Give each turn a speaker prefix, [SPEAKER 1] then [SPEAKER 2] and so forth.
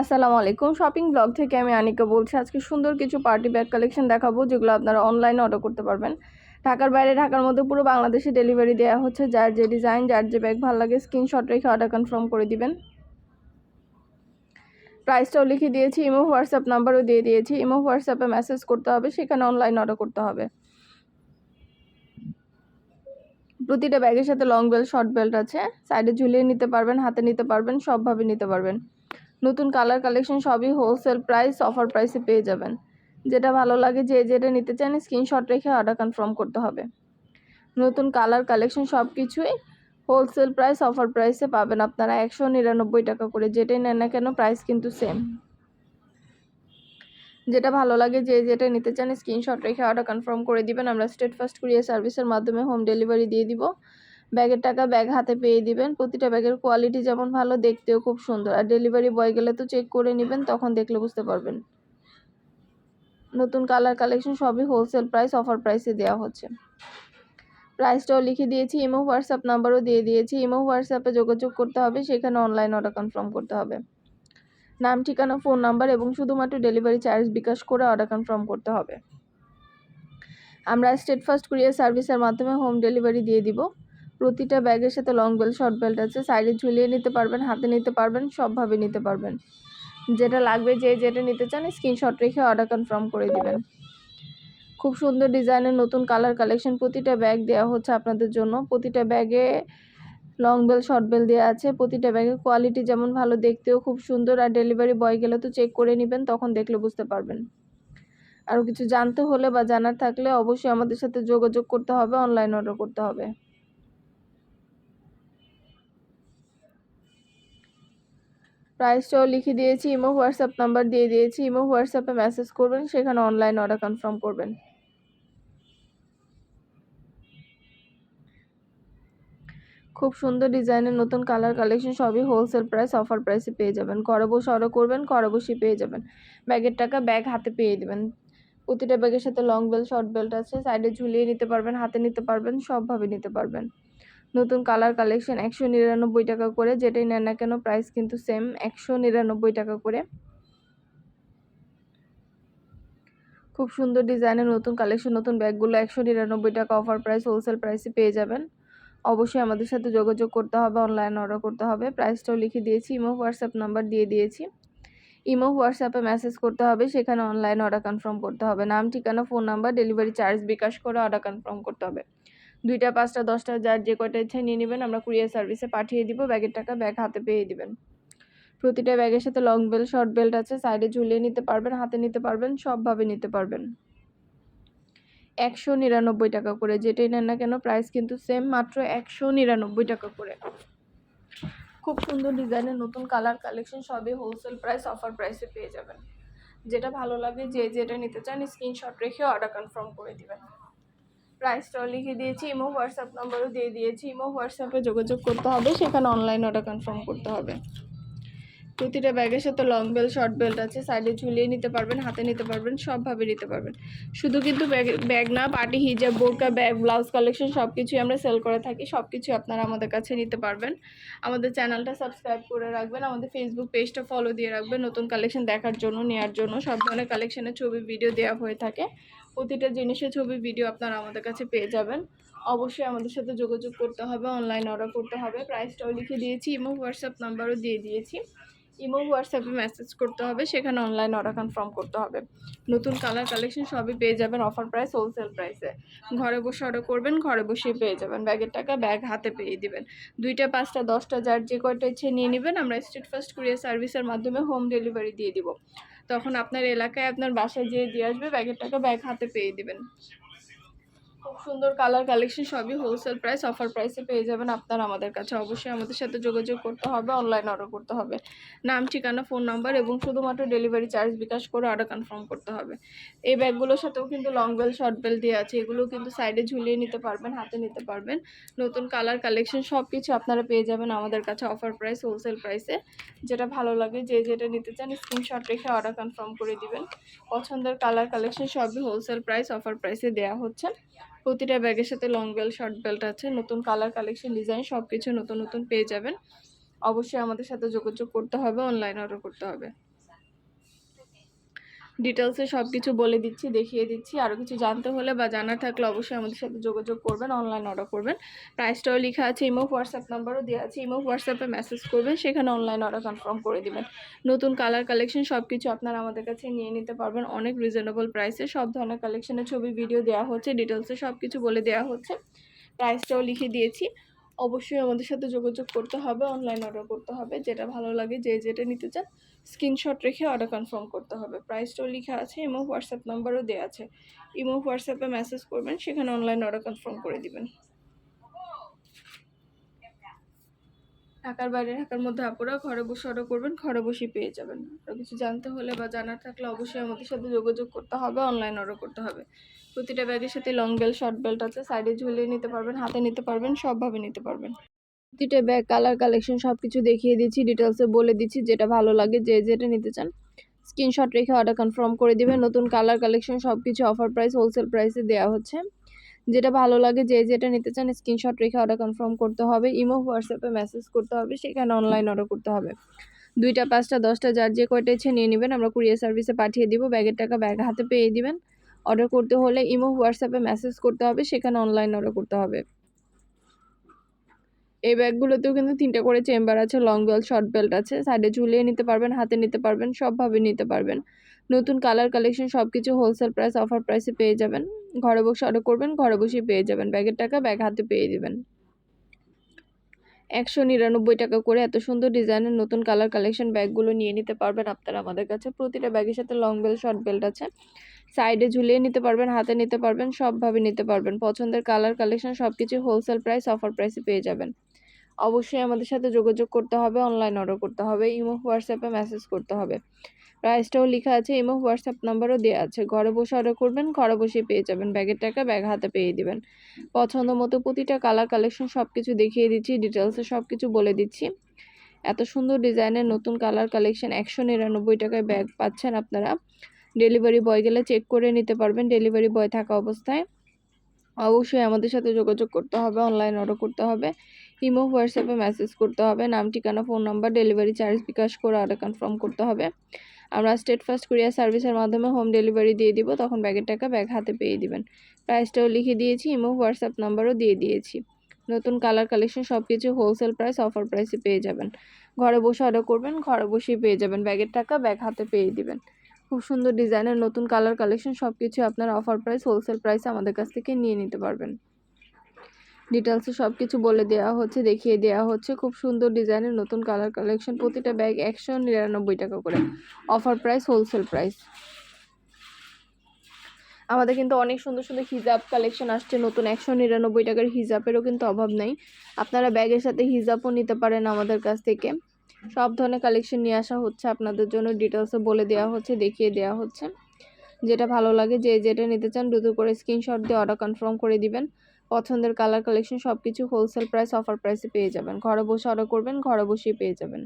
[SPEAKER 1] আসসালামু আলাইকুম। Shopping blog থেকে আমি আনিকা বলছি, আজকে সুন্দর কিছু পার্টি ব্যাগ কালেকশন দেখাবো, যেগুলো আপনারা অনলাইনে অর্ডার করতে পারবেন। ঢাকার বাইরে, ঢাকার মধ্যে পুরো বাংলাদেশে ডেলিভারি দেওয়া হচ্ছে। যার যে ডিজাইন যার যে ব্যাগ ভালো লাগে স্ক্রিনশট রেখে অর্ডার কনফার্ম করে দিবেন। প্রাইসটাও লিখে দিয়েছি ইমো হোয়াটসঅ্যাপ নাম্বারও দিয়ে দিয়েছি। ইমো হোয়াটসঅ্যাপে মেসেজ করতে হবে, সেখানে অনলাইন অর্ডার করতে হবে। প্রতিটা ব্যাগের সাথে লং বেল্ট শর্ট বেল্ট আছে। সাইডে ঝুলিয়ে নিতে পারবেন, হাতে নিতে পারবেন, সবভাবে নিতে পারবেন। নতুন কালার কালেকশন সবই হোলসেল প্রাইস অফার প্রাইসে পেয়ে যাবেন। যেটা ভালো লাগে, যে যেটা নিতে চান স্ক্রিনশট রেখে অর্ডার কনফার্ম করতে হবে। নতুন কালার কালেকশন সব কিছুই হোলসেল প্রাইস অফার প্রাইসে পাবেন আপনারা। একশো নিরানব্বই টাকা করে, যেটাই নেন না কেন প্রাইস কিন্তু সেম যেটা ভালো লাগে, যে যেটা নিতে চান স্ক্রিনশট রেখে অর্ডার কনফার্ম করে দিবেন। আমরা স্টেট ফার্স্ট কুরিয়ার সার্ভিসের মাধ্যমে হোম ডেলিভারি দিয়ে দিব। ব্যাগের টাকা ব্যাগ হাতে পেয়ে দিবেন। প্রতিটা ব্যাগের কোয়ালিটি যেমন ভালো, দেখতেও খুব সুন্দর। আর ডেলিভারি বয় গেলে তো চেক করে নেবেন, তখন দেখলে বুঝতে পারবেন। নতুন কালার কালেকশন সবই হোলসেল প্রাইস অফার প্রাইসে দেওয়া হচ্ছে। প্রাইসটাও লিখে দিয়েছি ইমো হোয়াটসঅ্যাপ নাম্বারও দিয়ে দিয়েছি। ইমো হোয়াটসঅ্যাপে যোগাযোগ করতে হবে, সেখানে অনলাইন অর্ডার কনফার্ম করতে হবে। নাম, ঠিকানা ফোন নাম্বার এবং শুধুমাত্র ডেলিভারি চার্জ বিকাশ করে অর্ডার কনফার্ম করতে হবে। আমরা স্টেট ফার্স্ট কুরিয়ার সার্ভিসের মাধ্যমে হোম ডেলিভারি দিয়ে দিব। প্রতিটা ব্যাগের সাথে লং বেল্ট শর্ট বেল্ট আছে। সাইডে ঝুলিয়ে নিতে পারবেন, হাতে নিতে পারবেন, সবভাবে নিতে পারবেন। যেটা লাগবে যে যেটা নিতে চান স্ক্রিনশট রেখে অর্ডার কনফার্ম করে দিবেন। খুব সুন্দর ডিজাইনের নতুন কালার কালেকশন প্রতিটা ব্যাগ দেওয়া হচ্ছে আপনাদের জন্য। প্রতিটা ব্যাগে লং বেল শর্ট বেল দেওয়া আছে। প্রতিটা ব্যাগের কোয়ালিটি যেমন ভালো, দেখতেও খুব সুন্দর। আর ডেলিভারি বয় গেলে তো চেক করে নেবেন, তখন দেখলে বুঝতে পারবেন। আরও কিছু জানতে হলে বা জানার থাকলে অবশ্যই আমাদের সাথে যোগাযোগ করতে হবে অনলাইন অর্ডার করতে হবে। প্রাইসটাও লিখে দিয়েছি ইমো হোয়াটসঅ্যাপ নাম্বার দিয়ে দিয়েছি ইমো হোয়াটসঅ্যাপে মেসেজ করবেন, সেখানে অনলাইন অর্ডার কনফার্ম করবেন। খুব সুন্দর ডিজাইনের নতুন কালার কালেকশন সবই হোলসেল প্রাইস অফার প্রাইসে পেয়ে যাবেন। ঘরে বসে অর্ডার করবেন, ঘরে বসে পেয়ে যাবেন। ব্যাগের টাকা ব্যাগ হাতে পেয়ে দেবেন। প্রতিটা ব্যাগের সাথে লং বেল্ট শর্ট বেল্ট আছে সাইডে ঝুলিয়ে নিতে পারবেন, হাতে নিতে পারবেন, সবভাবে নিতে পারবেন। নতুন কালার কালেকশন একশো নিরানব্বই টাকা করে, যেটাই নেন না কেন প্রাইস কিন্তু সেম একশো নিরানব্বই টাকা করে। খুব সুন্দর ডিজাইনের নতুন কালেকশন, নতুন ব্যাগগুলো একশো নিরানব্বই টাকা অফার প্রাইস হোলসেল প্রাইসে পেয়ে যাবেন। অবশ্যই আমাদের সাথে যোগাযোগ করতে হবে অনলাইন অর্ডার করতে হবে। প্রাইসটাও লিখে দিয়েছি, ইমো, হোয়াটসঅ্যাপ নাম্বার দিয়ে দিয়েছি। ইমো, হোয়াটসঅ্যাপে মেসেজ করতে হবে, সেখানে অনলাইন অর্ডার কনফার্ম করতে হবে। নাম, ঠিকানা phone number delivery charge bKash করে অর্ডার কনফার্ম করতে হবে। দুইটা, পাঁচটা, দশটা, যার যে কয়টা ইচ্ছা নিয়ে নেবেন, আমরা কুরিয়ার সার্ভিসে পাঠিয়ে দিব, ব্যাগের টাকা ব্যাগ হাতে পেয়ে দিবেন। প্রতিটা ব্যাগের সাথে লং বেল্ট শর্ট বেল্ট আছে সাইডে ঝুলিয়ে নিতে পারবেন, হাতে নিতে পারবেন, সবভাবে নিতে পারবেন। একশো নিরানব্বই টাকা করে, যেটাই নেন না কেন প্রাইস কিন্তু সেম মাত্র একশো নিরানব্বই টাকা করে। খুব সুন্দর ডিজাইনের নতুন কালার কালেকশন সবই হোলসেল প্রাইস অফার প্রাইসে পেয়ে যাবেন। যেটা ভালো লাগে, যে যেটা নিতে চান স্ক্রিনশট রেখে অর্ডার কনফার্ম করে দিবেন। প্রাইসটাও লিখে দিয়েছি ইমো হোয়াটসঅ্যাপ নম্বরও দিয়ে দিয়েছি। ইমো হোয়াটসঅ্যাপে যোগাযোগ করতে হবে, সেখানে অনলাইন অর্ডার কনফার্ম করতে হবে। প্রতিটা ব্যাগের সাথে লং বেল্ট শর্ট বেল্ট আছে সাইডে ঝুলিয়ে নিতে পারবেন, হাতে নিতে পারবেন, সবভাবে নিতে পারবেন। শুধু কিন্তু ব্যাগ ব্যাগ না পার্টি হিজাব বোরকা ব্যাগ ব্লাউজ কালেকশন সব কিছুই আমরা সেল করে থাকি সব কিছুই আপনারা আমাদের কাছে নিতে পারবেন। আমাদের চ্যানেলটা সাবস্ক্রাইব করে রাখবেন, আমাদের ফেসবুক পেজটা ফলো দিয়ে রাখবেন, নতুন কালেকশন দেখার জন্য নেওয়ার জন্য, সব ধরনের কালেকশনের ছবি ভিডিও দেওয়া হয়ে থাকে। প্রতিটা জিনিসের ছবি ভিডিও আপনারা আমাদের কাছে পেয়ে যাবেন। অবশ্যই আমাদের সাথে যোগাযোগ করতে হবে অনলাইন অর্ডার করতে হবে। প্রাইসটাও লিখে দিয়েছি, ইমো হোয়াটসঅ্যাপ নাম্বারও দিয়ে দিয়েছি। ইমো হোয়াটসঅ্যাপে মেসেজ করতে হবে, সেখানে অনলাইন অর্ডার কনফার্ম করতে হবে। নতুন কালার কালেকশন সবই পেয়ে যাবেন অফার প্রাইস হোলসেল প্রাইসে ঘরে বসে অর্ডার করবেন, ঘরে বসেই পেয়ে যাবেন। ব্যাগের টাকা ব্যাগ হাতে পেয়ে দিবেন। দুইটা, পাঁচটা, দশটা, যার যে কয়টা ইচ্ছে নিয়ে নেবেন, আমরা স্ট্রিট ফার্স্ট কুরিয়ার সার্ভিসের মাধ্যমে হোম ডেলিভারি দিয়ে দিব। তখন আপনার এলাকায় আপনার বাসায় যেয়ে দিয়ে আসবে ব্যাগের টাকা ব্যাগ হাতে পেয়ে দিবেন। খুব সুন্দর কালার কালেকশন সবই হোলসেল প্রাইস অফার প্রাইসে পেয়ে যাবেন আপনারা আমাদের কাছে। অবশ্যই আমাদের সাথে যোগাযোগ করতে হবে অনলাইন অর্ডার করতে হবে। নাম, ঠিকানা ফোন নাম্বার এবং শুধুমাত্র ডেলিভারি চার্জ বিকাশ করে অর্ডার কনফার্ম করতে হবে। এই ব্যাগগুলোর সাথেও কিন্তু লং বেল শর্ট বেল দিয়ে আছে। এগুলো কিন্তু সাইডে ঝুলিয়ে নিতে পারবেন, হাতে নিতে পারবেন। নতুন কালার কালেকশন সব কিছু আপনারা পেয়ে যাবেন আমাদের কাছে অফার প্রাইস হোলসেল প্রাইসে যেটা ভালো লাগে, যে যেটা নিতে চান স্ক্রিনশট রেখে অর্ডার কনফার্ম করে দিবেন। পছন্দের কালার কালেকশন সবই হোলসেল প্রাইস অফার প্রাইসে দেওয়া হচ্ছে। প্রতিটা ব্যাগের সাথে লং বেল্ট শর্ট বেল্ট আছে, নতুন কালার কালেকশন ডিজাইন সব কিছু নতুন নতুন পেয়ে যাবেন। অবশ্যই আমাদের সাথে যোগাযোগ করতে হবে অনলাইন অর্ডার করতে হবে। ডিটেলসে সব কিছু বলে দিচ্ছি, দেখিয়ে দিচ্ছি। আরও কিছু জানতে হলে বা জানার থাকলে অবশ্যই আমাদের সাথে যোগাযোগ করবেন অনলাইন অর্ডার করবেন। প্রাইসটাও লেখা আছে ইমো হোয়াটসঅ্যাপ নাম্বারও দেওয়া আছে ইমো হোয়াটসঅ্যাপে মেসেজ করবেন, সেখানে অনলাইন অর্ডার কনফার্ম করে দিবেন। নতুন কালার কালেকশন সব কিছু আপনারা আমাদের কাছে নিয়ে নিতে পারবেন, অনেক রিজনেবল প্রাইসে সব ধরনের কালেকশনের ছবি ভিডিও দেওয়া হচ্ছে ডিটেলসে সব কিছু বলে দেওয়া হচ্ছে। প্রাইসটাও লিখে দিয়েছি। অবশ্যই আমাদের সাথে যোগাযোগ করতে হবে অনলাইন অর্ডার করতে হবে, যেটা ভালো লাগে, যে যেটা নিতে চান স্ক্রিনশট রেখে অর্ডার কনফার্ম করতে হবে। প্রাইসটাও লেখা আছে ইমো হোয়াটসঅ্যাপ নাম্বারও দেওয়া আছে। ইমো হোয়াটসঅ্যাপে মেসেজ করবেন, সেখানে অনলাইন অর্ডার কনফার্ম করে দিবেন। ঢাকার বাইরে, ঢাকার মধ্যে আপুরা ঘরে বসে অর্ডার করবেন, ঘরে বসে পেয়ে যাবেন। আর কিছু জানতে হলে বা জানার থাকলে অবশ্যই আমাদের সাথে যোগাযোগ করতে হবে অনলাইন অর্ডার করতে হবে। প্রতিটা ব্যাগের সাথে লং বেল্ট শর্ট বেল্ট আছে সাইডে ঝুলিয়ে নিতে পারবেন, হাতে নিতে পারবেন, সবভাবে নিতে পারবেন। প্রতিটা ব্যাগ কালার কালেকশন সব কিছু দেখিয়ে দিচ্ছি ডিটেলসে বলে দিচ্ছি যেটা ভালো লাগে, যে যেটা নিতে চান। স্ক্রিনশট রেখে অর্ডার কনফার্ম করে দিবেন। নতুন কালার কালেকশন সব কিছু অফার প্রাইস হোলসেল প্রাইসে দেওয়া হচ্ছে। যেটা ভালো লাগে, যে যেটা নিতে চান স্ক্রিনশট রেখে অর্ডার কনফার্ম করতে হবে। ইমো হোয়াটসঅ্যাপে মেসেজ করতে হবে, সেখানে অনলাইন অর্ডার করতে হবে। দুইটা, পাঁচটা, দশটা, যার যে কয়টা ইচ্ছে নিয়ে নেবেন, আমরা কুরিয়ার সার্ভিসে পাঠিয়ে দিব, ব্যাগের টাকা ব্যাগ হাতে পেয়ে দিবেন। অর্ডার করতে হলে ইমো হোয়াটসঅ্যাপে মেসেজ করতে হবে, সেখানে অনলাইন অর্ডার করতে হবে। এই ব্যাগগুলোতেও কিন্তু তিনটা করে চেম্বার আছে লং বেল্ট শর্ট বেল্ট আছে। সাইডে ঝুলিয়ে নিতে পারবেন, হাতে নিতে পারবেন, সবভাবে নিতে পারবেন। নতুন কালার কালেকশন সব কিছু হোলসেল প্রাইস অফার প্রাইসে পেয়ে যাবেন। ঘরে বসে অর্ডার করবেন, ঘরে বসেই পেয়ে যাবেন। ব্যাগের টাকা ব্যাগ হাতে পেয়ে দিবেন। একশো নিরানব্বই টাকা করে এত সুন্দর ডিজাইনের নতুন কালার কালেকশন ব্যাগগুলো নিয়ে নিতে পারবেন আপনারা আমাদের কাছে। প্রতিটা ব্যাগের সাথে লং বেল্ট শর্ট বেল্ট আছে। সাইডে ঝুলিয়ে নিতে পারবেন, হাতে নিতে পারবেন, সবভাবে নিতে পারবেন। পছন্দের কালার কালেকশন সব কিছু হোলসেল প্রাইস অফার প্রাইসে পেয়ে যাবেন। অবশ্যই আমাদের সাথে যোগাযোগ করতে হবে অনলাইন অর্ডার করতে হবে, ইমো, হোয়াটসঅ্যাপে মেসেজ করতে হবে। প্রাইসটাও লেখা আছে ইমো হোয়াটসঅ্যাপ নাম্বারও দেওয়া আছে। ঘরে বসে অর্ডার করবেন, ঘরে বসে পেয়ে যাবেন। ব্যাগের টাকা ব্যাগ হাতে পেয়ে দিবেন। পছন্দ মতো প্রতিটা কালার কালেকশন সব কিছু দেখিয়ে দিচ্ছি ডিটেলসে সব কিছু বলে দিচ্ছি। এত সুন্দর ডিজাইনের নতুন কালার কালেকশন একশো নিরানব্বই টাকায় ব্যাগ পাচ্ছেন আপনারা। ডেলিভারি বয় গেলে চেক করে নিতে পারবেন ডেলিভারি বয় থাকা অবস্থায়। অবশ্যই আমাদের সাথে যোগাযোগ করতে হবে অনলাইন অর্ডার করতে হবে। ইমো হোয়াটসঅ্যাপে মেসেজ করতে হবে। নাম, ঠিকানা phone number delivery charge bKash করে অর্ডার কনফার্ম করতে হবে। আমরা স্টেট ফার্স্ট কুরিয়ার সার্ভিসের মাধ্যমে হোম ডেলিভারি দিয়ে দিব, তখন ব্যাগের টাকা ব্যাগ হাতে পেয়ে দিবেন। প্রাইসটাও লিখে দিয়েছি ইমো হোয়াটসঅ্যাপ নাম্বারও দিয়ে দিয়েছি। নতুন কালার কালেকশন সব কিছু হোলসেল প্রাইস অফার প্রাইসে পেয়ে যাবেন। ঘরে বসে অর্ডার করবেন, ঘরে বসেই পেয়ে যাবেন ব্যাগের টাকা ব্যাগ হাতে পেয়ে দিবেন। খুব সুন্দর ডিজাইনের নতুন কালার কালেকশন সব কিছু আপনার অফার প্রাইস হোলসেল প্রাইসে আমাদের কাছ থেকে নিয়ে নিতে পারবেন। ডিটেলসে সব কিছু বলে দেওয়া হচ্ছে, দেখিয়ে দেওয়া হচ্ছে। খুব সুন্দর ডিজাইনের নতুন কালার কালেকশন প্রতিটা ব্যাগ একশো নিরানব্বই টাকা করে। অফার প্রাইস হোলসেল প্রাইস আমাদের কিন্তু অনেক সুন্দর সুন্দর হিজাব কালেকশন আসছে, নতুন একশো নিরানব্বই টাকার হিজাবেরও কিন্তু অভাব নেই। আপনারা ব্যাগের সাথে হিজাবও নিতে পারেন আমাদের কাছ থেকে। সব ধরনের কালেকশন নিয়ে আসা হচ্ছে, আপনাদের জন্য ডিটেলসে বলে দেওয়া হচ্ছে, দেখিয়ে দেওয়া হচ্ছে। যেটা ভালো লাগে, যে যেটা নিতে চান দ্রুত করে স্ক্রিনশট দিয়ে অর্ডার কনফার্ম করে দিবেন। পছন্দের কালার কালেকশন সবকিছু হোলসেল প্রাইস অফার প্রাইসে পেয়ে যাবেন। ঘরে বসে অর্ডার করবেন, ঘরে বসেই পেয়ে যাবেন।